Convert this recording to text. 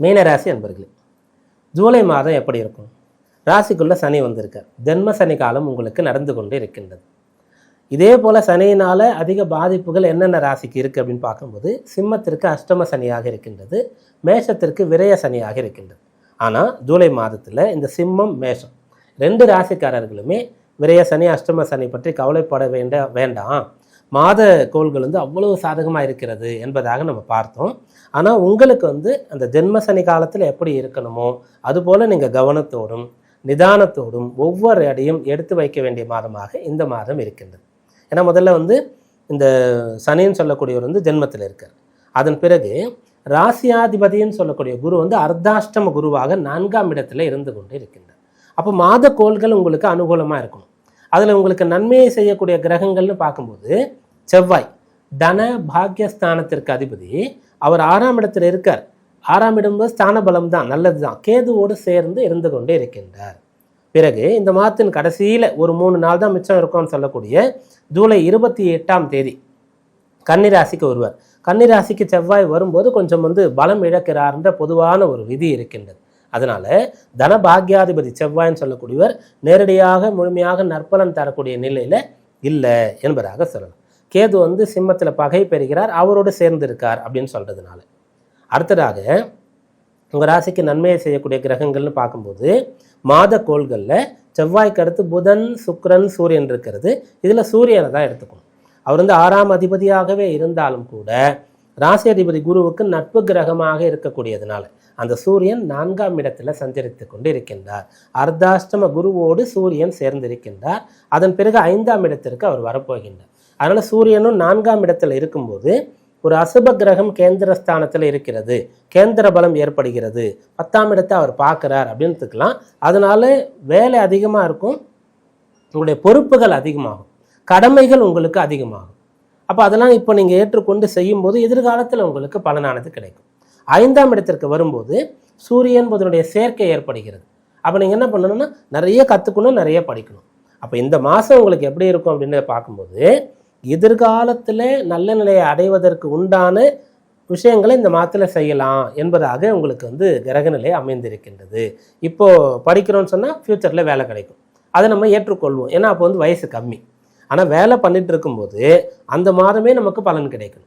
மீனராசி அன்பர்களே ஜூலை மாதம் எப்படி இருக்கும்? ராசிக்குள்ளே சனி வந்திருக்கார். ஜென்ம சனி காலம் உங்களுக்கு நடந்து கொண்டு இருக்கின்றது. இதே போல் சனியினால் அதிக பாதிப்புகள் என்னென்ன ராசிக்கு இருக்குது அப்படின்னு பார்க்கும்போது சிம்மத்திற்கு அஷ்டம சனியாக இருக்கின்றது மேஷத்திற்கு விரய சனியாக இருக்கின்றது. ஆனால் ஜூலை மாதத்தில் இந்த சிம்மம் மேஷம் ரெண்டு ராசிக்காரர்களுமே விரய சனி அஷ்டம சனி பற்றி கவலைப்பட வேண்ட வேண்டாம். மாத கோள்கள் வந்து அவ்வளவு சாதகமாக இருக்கிறது என்பதாக நம்ம பார்த்தோம். ஆனால் உங்களுக்கு வந்து அந்த ஜென்ம சனி காலத்தில் எப்படி இருக்கணுமோ அதுபோல் நீங்கள் கவனத்தோடும் நிதானத்தோடும் ஒவ்வொரு அடியும் எடுத்து வைக்க வேண்டிய மாதமாக இந்த மாதம் இருக்கின்றது. ஏன்னா முதல்ல வந்து இந்த சனின்னு சொல்லக்கூடியவர் வந்து ஜென்மத்தில் இருக்கார். அதன் பிறகு ராசியாதிபதின்னு சொல்லக்கூடிய குரு வந்து அர்த்தாஷ்டம குருவாக நான்காம் இடத்துல இருந்து கொண்டு இருக்கின்றார். அப்போ மாத கோள்கள் உங்களுக்கு அனுகூலமாக இருக்கணும். அதில் உங்களுக்கு நன்மையை செய்யக்கூடிய கிரகங்கள்னு பார்க்கும்போது செவ்வாய் தன பாக்யஸ்தானத்திற்கு அதிபதி. அவர் ஆறாம் இடத்தில் இருக்கார். ஆறாம் இடம் ஸ்தான பலம் தான் நல்லது தான் கேதுவோடு சேர்ந்து இருந்து கொண்டே இருக்கின்றார். பிறகு இந்த மாதத்தின் கடைசியில் ஒரு மூணு நாள் தான் மிச்சம் இருக்கும்னு சொல்லக்கூடிய ஜூலை இருபத்தி எட்டாம் தேதி கன்னிராசிக்கு வருவார். கன்னிராசிக்கு செவ்வாய் வரும்போது கொஞ்சம் வந்து பலம் இழக்கிறார்ன்ற பொதுவான ஒரு விதி இருக்கின்றது. அதனால தனபாக்யாதிபதி செவ்வாய்ன்னு சொல்லக்கூடியவர் நேரடியாக முழுமையாக நற்பலன் தரக்கூடிய நிலையில இல்லை என்பதாக சொல்லலாம். கேது வந்து சிம்மத்தில் பகை பெறுகிறார் அவரோடு சேர்ந்து இருக்கார் அப்படின்னு சொல்றதுனால. அடுத்ததாக உங்கள் ராசிக்கு நன்மையை செய்யக்கூடிய கிரகங்கள்னு பார்க்கும்போது மாத கோள்களில் செவ்வாய்க்கு அடுத்து புதன் சுக்ரன் சூரியன் இருக்கிறது. இதில் சூரியனை தான் எடுத்துக்கணும். அவர் வந்து ஆறாம் அதிபதியாகவே இருந்தாலும் கூட ராசி அதிபதி குருவுக்கு நட்பு கிரகமாக இருக்கக்கூடியதுனால அந்த சூரியன் நான்காம் இடத்துல சஞ்சரித்து கொண்டு இருக்கின்றார் அர்த்தாஷ்டம குருவோடு சூரியன் சேர்ந்திருக்கின்றார். அதன் பிறகு ஐந்தாம் இடத்திற்கு அவர் வரப்போகின்றார். அதனால் சூரியனும் நான்காம் இடத்துல இருக்கும்போது ஒரு அசுப கிரகம் கேந்திரஸ்தானத்தில் இருக்கிறது. கேந்திர பலம் ஏற்படுகிறது. பத்தாம் இடத்தை அவர் பார்க்குறார் அப்படின்றதுக்கெலாம் அதனால வேலை அதிகமாக இருக்கும். உங்களுடைய பொறுப்புகள் அதிகமாகும். கடமைகள் உங்களுக்கு அதிகமாகும். அப்போ அதெல்லாம் இப்போ நீங்கள் ஏற்றுக்கொண்டு செய்யும்போது எதிர்காலத்தில் உங்களுக்கு பலனானது கிடைக்கும். ஐந்தாம் இடத்திற்கு வரும்போது சூரியன் புதனுடைய சேர்க்கை ஏற்படுகிறது. அப்போ நீங்கள் என்ன பண்ணணும்னா நிறைய கற்றுக்கணும் நிறைய படிக்கணும். அப்போ இந்த மாதம் உங்களுக்கு எப்படி இருக்கும் அப்படின்னு பார்க்கும்போது எதிர்காலத்தில் நல்ல நிலையை அடைவதற்கு உண்டான விஷயங்களை இந்த மாதத்தில் செய்யலாம் என்பதாக உங்களுக்கு வந்து கிரகநிலை அமைந்திருக்கின்றது. இப்போது படிக்கிறோன்னு சொன்னால் ஃப்யூச்சரில் வேலை கிடைக்கும். அதை நம்ம ஏற்றுக்கொள்வோம். ஏன்னா அப்போ வந்து வயசு கம்மி. ஆனால் வேலை பண்ணிட்டு இருக்கும்போது அந்த மாதமே நமக்கு பலன் கிடைக்கணும்.